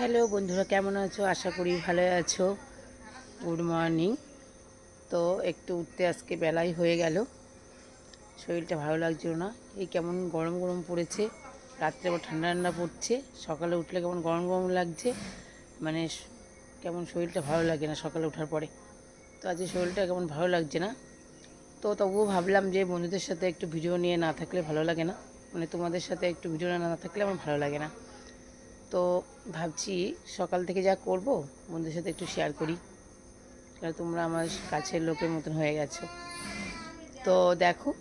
Hello বন্ধুরা, কেমন আছো? আশা করি ভালো আছো। গুড মর্নিং তো একটু উঠতে আজকে বেলাই হয়ে গেল। শরীরটা ভালো লাগছিল না। এই কেমন গরম গরম পড়েছে, রাত্রে আবার ঠান্ডা ঠান্ডা পড়ছে। সকালে উঠলে কেমন গরম গরম লাগছে মানে কেমন শরীরটা ভালো লাগে না সকালে ওঠার পরে। তো আজকে শরীরটা কেমন ভালো লাগছে না? তো তবুও ভাবলাম যে বন্ধুদের সাথে একটু ভিডিও নিয়ে না থাকলে ভালো লাগে না। মানে তোমাদের সাথে একটু ভিডিও না থাকলে আমার ভালো লাগে না। তো ভাবছি সকাল থেকে যা করব, বন্ধুদের সাথে একটু শেয়ার করি। কারণ তোমরা আমার কাছের লোকের মতন হয়ে গেছো। তো দেখো,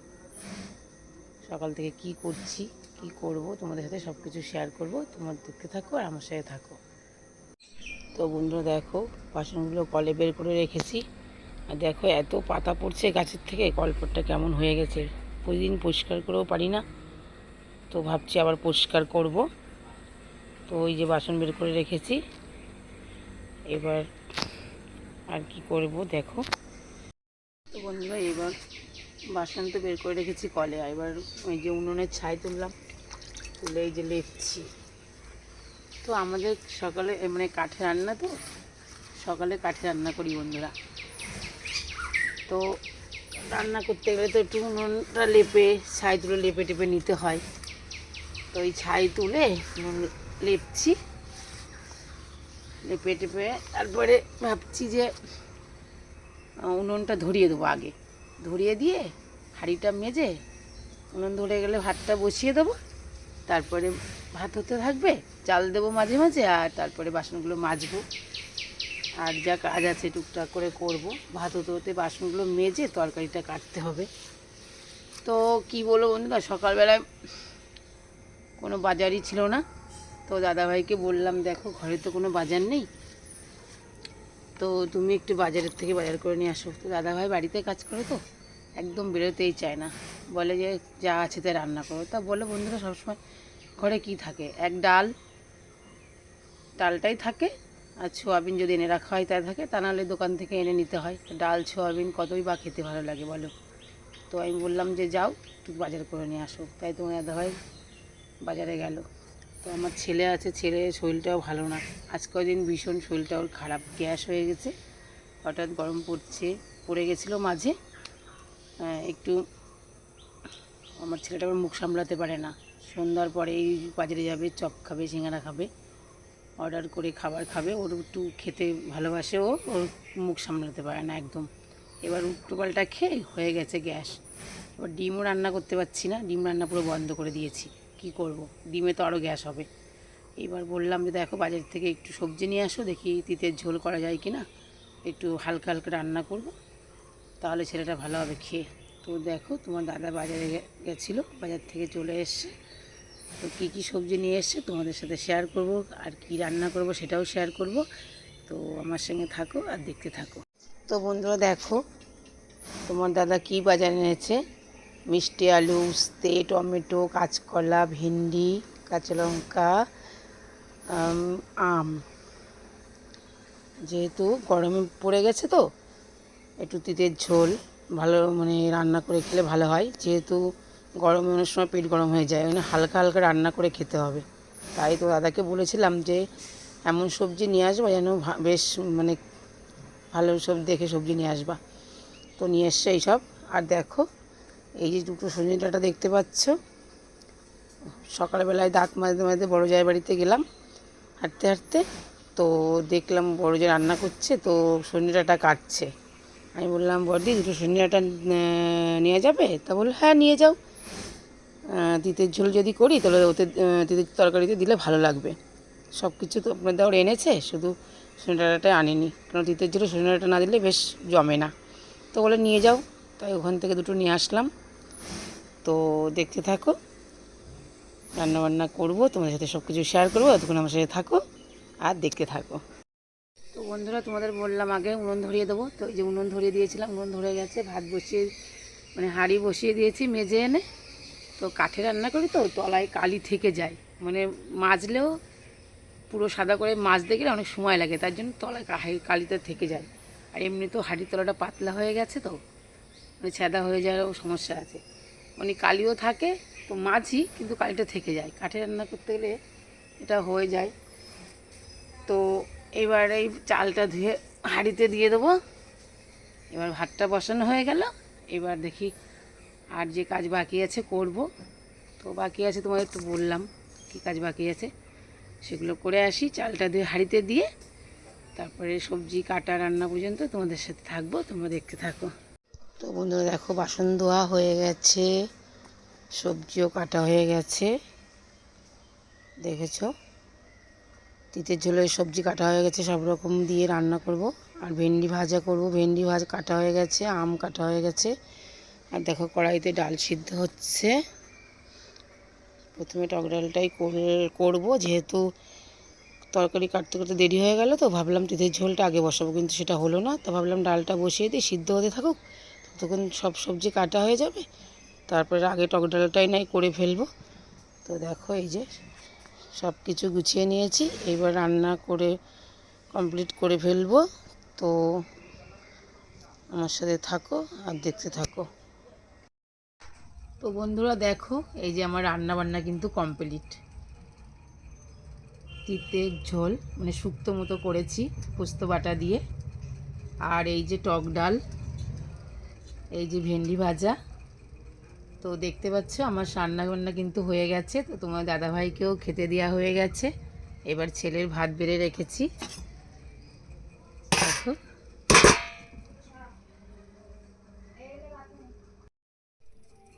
সকাল থেকে কি করছি, কি করব, তোমাদের সাথে সব কিছু শেয়ার করব। তোমরা দেখতে থাকো আর আমার সাথে থাকো। তো বন্ধুরা দেখো, বাসনগুলো কলে বের করে রেখেছি। আর দেখো, এত পাতা পড়ছে গাছের থেকে, কলপটটা কেমন হয়ে গেছে। প্রতিদিন পরিষ্কার করেও পারি না। তো ভাবছি আবার পরিষ্কার করব। তো ওই যে বাসন বের করে রেখেছি। এবার আর কি করব দেখো। তো বন্ধুরা, এবার বাসন তো বের করে রেখেছি কলে। এবার ওই যে উনুনের ছাই তুললাম। তুলে এই যে লেপছি। তো আমাদের সকালে মানে কাঠে রান্না তো? সকালে কাঠে রান্না করি বন্ধুরা। তো রান্না করতে গেলে তো একটু উনুনটা লেপে, ছাই তুলে লেপে টেপে নিতে হয়। তো ওই ছাই তুলে নুন লেপছি। লেপে টেপে তারপরে ভাবছি যে উনুনটা ধরিয়ে দেবো আগে। ধরিয়ে দিয়ে হাঁড়িটা মেজে উনুন ধরে গেলে ভাতটা বসিয়ে দেবো। তারপরে ভাত হতে থাকবে, চাল দেবো মাঝে মাঝে আর তারপরে বাসনগুলো মাজবো। আর যা কাজ আছে টুকটাক করে করব। ভাত হতে হতে বাসনগুলো মেজে তরকারিটা কাটতে হবে। তো কি বলব বন্ধুরা, সকালবেলায় কোনো বাজারই ছিল না। তো দাদাভাইকে বললাম, দেখো, ঘরে তো কোনো বাজার নেই। তো তুমি একটু বাজারের থেকে বাজার করে নিয়ে আসো। তো দাদাভাই বাড়িতে কাজ করে তো, একদম বেরোতেই চায় না। বলে যে, যা আছে তাই রান্না করো। তা বলে, বন্ধুরা, সবসময় ঘরে কি থাকে? এক ডাল, ডালটাই থাকে, আর সোয়াবিন যদি এনে রাখা হয় তাই থাকে, তা নাহলে দোকান থেকে এনে নিতে হয়। ডাল, সোয়াবিন কতই বা খেতে ভালো লাগে বলো। তো আমি বললাম যে, যাও, একটু বাজার করে নিয়ে আসো। তাই তোমার দাদাভাই বাজারে গেল। তো আমার ছেলে আছে, ছেলে শরীরটাও ভালো না। আজ কদিন ভীষণ শরীরটা ওর খারাপ, গ্যাস হয়ে গেছে। হঠাৎ গরম পড়ছে, পড়ে গেছিল মাঝে। একটু আমার ছেলেটা আবার মুখ সামলাতে পারে না। সন্ধ্যার পরে এই বাজারে যাবে, চপ খাবে, সিঙ্গারা খাবে। অর্ডার করে খাবার খাবে, ওর একটু খেতে ভালোবাসে ও, ওর মুখ সামলাতে পারে না একদম। এবার উল্টো পাল্টা খেয়ে হয়ে গেছে গ্যাস। এবার ডিমও রান্না করতে পারছি না, ডিম রান্না পুরো বন্ধ করে দিয়েছি। কি করব? ডিমে তো আরও গ্যাস হবে। এবার বললাম যে, দেখো, বাজার থেকে একটু সবজি নিয়ে আসো, দেখি তিতের ঝোল করা যায় কি না একটু হালকা হালকা রান্না করব, তাহলে ছেলেটা ভালো হবে খেয়ে। তো দেখো, তোমার দাদা বাজারে গেছিল, বাজার থেকে চলে এসছে। তো কী কী সবজি নিয়ে এসছে তোমাদের সাথে শেয়ার করব, আর কি রান্না করব সেটাও শেয়ার করব। তো আমার সঙ্গে থাকো আর দেখতে থাকো। তো বন্ধুরা, দেখো, তোমার দাদা কি বাজার এনেছে? মিষ্টি আলু উস্তে টমেটো কাঁচকলা ভেন্ডি কাঁচা লঙ্কা আম, যেহেতু গরমে পড়ে গেছে তো একটু তিতের ঝোল ভালো মানে রান্না করে খেলে ভালো হয়। যেহেতু গরমে অনেক সময় পেট গরম হয়ে যায় মানে হালকা হালকা রান্না করে খেতে হবে। তাই তো দাদাকে বলেছিলাম যে এমন সবজি নিয়ে আসবা যেন বেশ মানে ভালো সব দেখে সবজি নিয়ে আসবা। তো নিয়ে এসছে এইসব। আর দেখো এই যে দুটো সজনে ডাঁটা দেখতে পাচ্ছ। সকালবেলায় দাঁত মাজতে মাজতে বড় জায়ের বাড়িতে গেলাম, হাঁটতে হাঁটতে। তো দেখলাম বড় যে রান্না করছে, তো সজনে ডাঁটা কাটছে। আমি বললাম, বড়দি, দুটো সজনে ডাঁটা নিয়ে যাবে? তা বলল হ্যাঁ নিয়ে যাও। তিতের ঝোল যদি করি, তাহলে ওতে তিতের তরকারিতে দিলে ভালো লাগবে। সব কিছু তো আপনাদের ওর এনেছে, শুধু সজনে ডাঁটাটা আনেনি। কারণ তিতের ঝোলে সজনে ডাঁটা না দিলে বেশ জমে না। তো বলে, নিয়ে যাও। তাই ওখান থেকে দুটো নিয়ে আসলাম। তো দেখতে থাকো, রান্নাবান্না করব, তোমাদের সাথে সব কিছু শেয়ার করব ততক্ষণ আমার সাথে থাকো আর দেখতে থাকো। তো বন্ধুরা, তোমাদের বললাম আগে উনুন ধরিয়ে দেবো। তো এই যে উনুন ধরিয়ে দিয়েছিলাম, উনুন ধরে গেছে, ভাত বসিয়ে মানে হাঁড়ি বসিয়ে দিয়েছি মেজে এনে। তো কাঠে রান্না করি তো, তলায় কালি থেকে যায়। মানে মাজলেও পুরো সাদা করে মাজতে গেলে অনেক সময় লাগে, তার জন্য তলায় কালিতে থেকে যায়। আর এমনি তো হাঁড়ির তলাটা পাতলা হয়ে গেছে তো। মানে ছেঁদা হয়ে যাওয়ারও সমস্যা আছে। মানে কালিও থাকে, তো মাঝি কিন্তু কালিটা থেকে যায়। কাঠে রান্না করতে গেলে এটা হয়ে যায়। তো এবার এই চালটা ধুয়ে হাঁড়িতে দিয়ে দেবো। এবার ভাতটা বসানো হয়ে গেল। এবার দেখি আর যে কাজ বাকি আছে করব। তো বাকি আছে তোমাদের তো বললাম কী কাজ বাকি আছে। সেগুলো করে আসি। চালটা দিয়ে হাঁড়িতে দিয়ে তারপরে সবজি কাটা রান্না পর্যন্ত তোমাদের সাথে থাকব। তোমরা দেখতে থাকো। তো বন্ধুরা দেখো, বাসন ধোয়া হয়ে গেছে, সবজিও কাটা হয়ে গেছে। দেখেছ? তিতের ঝোলের সবজি কাটা হয়ে গেছে, সব রকম দিয়ে রান্না করব। আর ভেন্ডি ভাজা করব। ভেন্ডি ভাজা কাটা হয়ে গেছে, আম কাটা হয়ে গেছে। আর দেখো, কড়াইতে ডাল সিদ্ধ হচ্ছে। প্রথমে টক ডালটাই কর- করব, যেহেতু তরকারি কাটতে কাটতে দেরি হয়ে গেল, তো ভাবলাম তিতের ঝোলটা আগে বসাবো, কিন্তু সেটা হলো না। তো ভাবলাম ডালটা বসিয়ে দিই, সিদ্ধ হতে থাকুক। তখন সব সবজি কাটা হয়ে যাবে, তারপরে আগে টক ডালটাই নাই করে ফেলব। তো দেখো এই যে সব কিছু গুছিয়ে নিয়েছি, এবার রান্না করে কমপ্লিট করে ফেলব। তো আমার সাথে থাকো আর দেখতে থাকো। তো বন্ধুরা দেখো, এই যে আমার রান্না বান্না কিন্তু কমপ্লিট তিতের ঝোল মানে শুক্তো মতো করেছি পোস্ত বাটা দিয়ে। আর এই যে টক ডাল এই যে ভেন্ডি ভাজা। তো দেখতে পাচ্ছ, আমার রান্না বান্না কিন্তু হয়ে গেছে। তো তোমার দাদাভাইকেও খেতে দেওয়া হয়ে গেছে। এবার ছেলের ভাত বেড়ে রেখেছি। দেখো।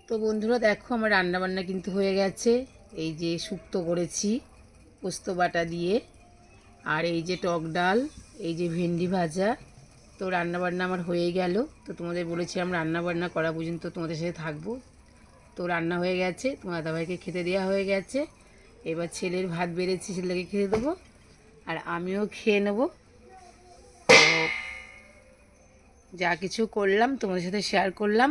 তো বন্ধুরা, দেখো আমার রান্না বান্না কিন্তু হয়ে গেছে। এই যে শুক্তো করেছি, পোস্ত বাটা দিয়ে। আর এই যে টক ডাল, এই যে ভেন্ডি ভাজা। তো রান্না বান্না আমার হয়ে গেল। তো তোমাদের বলেছিলাম রান্না বান্না করা পর্যন্ত তোমাদের সাথে থাকব। তো রান্না হয়ে গেছে, তোমার দাদাভাইকে খেতে দেওয়া হয়ে গেছে। এবার ছেলের ভাত বেড়েছে, ছেলেকে খেতে দেবো। আর আমিও খেয়ে নেব। তো যা কিছু করলাম, তোমাদের সাথে শেয়ার করলাম।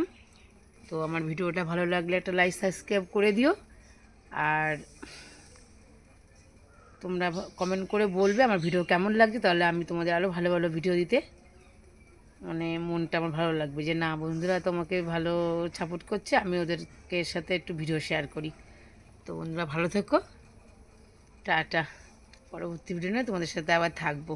তো আমার ভিডিওটা ভালো লাগলে একটা লাইক সাবস্ক্রাইব করে দিও। আর তোমরা কমেন্ট করে বলবে আমার ভিডিও কেমন লাগছে, তাহলে আমি তোমাদের আরও ভালো ভালো ভিডিও দিতে মানে মনটা আমার ভালো লাগবে যে, না বন্ধুরা তোমাকে ভালো সাপোর্ট করছে, আমি ওদেরকে সাথে একটু ভিডিও শেয়ার করি। তো বন্ধুরা ভালো থেকো। টাটা। পরবর্তী ভিডিও নিয়ে তোমাদের সাথে আবার থাকব।